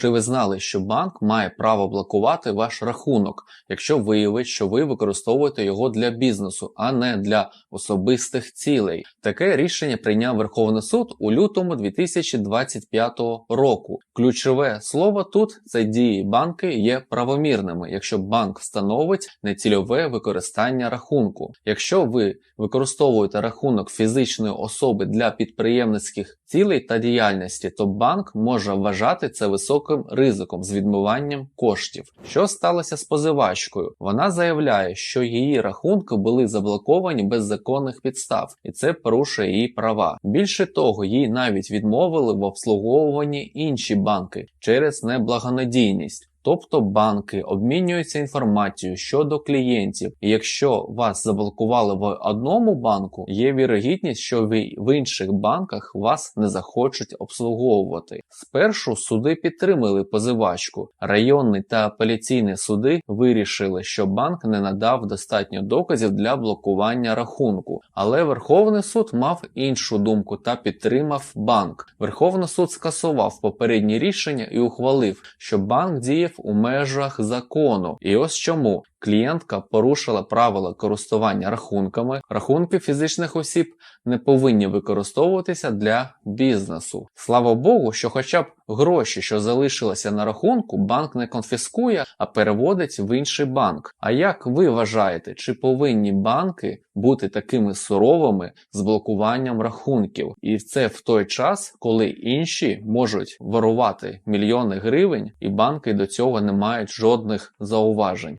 Чи ви знали, що банк має право блокувати ваш рахунок, якщо виявить, що ви використовуєте його для бізнесу, а не для особистих цілей? Таке рішення прийняв Верховний суд у лютому 2025 року. Ключове слово тут це дії банки є правомірними, якщо банк встановить нецільове використання рахунку. Якщо ви використовуєте рахунок фізичної особи для підприємницьких цілей та діяльності, то банк може вважати це високим ризиком з відмиванням коштів. Що сталося з позивачкою? Вона заявляє, що її рахунки були заблоковані без законних підстав, і це порушує її права. Більше того, їй навіть відмовили в обслуговуванні інші банки через неблагонадійність. Тобто банки обмінюються інформацією щодо клієнтів, і якщо вас заблокували в одному банку, є вірогідність, що ви в інших банках вас не захочуть обслуговувати. Спершу суди підтримали позивачку. Районні та апеляційні суди вирішили, що банк не надав достатньо доказів для блокування рахунку. Але Верховний суд мав іншу думку та підтримав банк. Верховний суд скасував попереднє рішення і ухвалив, що банк діяв у межах закону. І ось чому клієнтка порушила правила користування рахунками. Рахунки фізичних осіб не повинні використовуватися для бізнесу. Слава Богу, що хоча б гроші, що залишилися на рахунку, банк не конфіскує, а переводить в інший банк. А як ви вважаєте, чи повинні банки бути такими суровими з блокуванням рахунків? І це в той час, коли інші можуть ворувати мільйони гривень, і банки до цього не мають жодних зауважень.